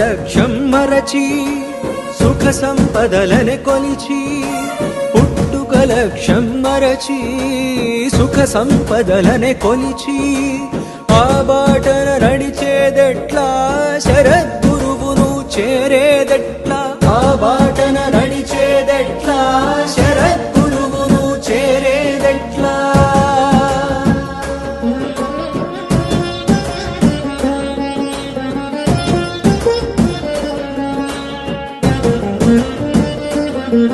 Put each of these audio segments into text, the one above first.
లక్ష్యం మరచి సుఖ సంపదలని కొలిచి పుట్టుక లక్ష్యం మరచి సుఖ సంపదలని కొలిచి ఆ బాటన నడిచేదెట్లా పునాదులు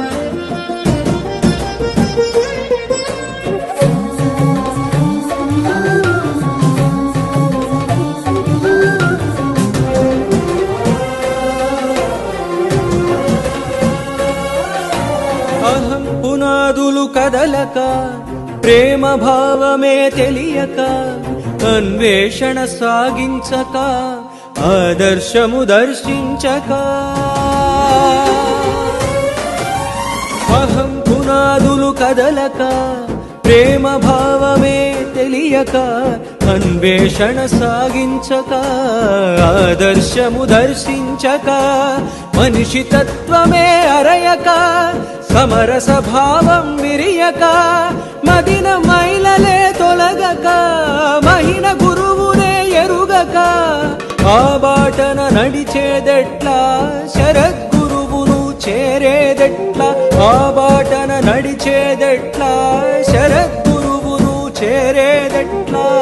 కదలక ప్రేమ భావమే తెలియక అన్వేషణ సాగించక ఆదర్శము దర్శించక. అహం పునాదులు కదలక ప్రేమ భావమే తెలియక అన్వేషణ సాగించక ఆదర్శము దర్శించక మనిషి తత్వమే అరయక సమరస భావం విరియక మదిన మైలలే తొలగక మహిన గురువునే ఎరుగక ఆ బాటన నడిచేదెట్లా శరద్గురువును చేరేదెట్లా ఆ బాటన నడిచేదెట్లా? శరద్గురువును చేరేదెట్లా?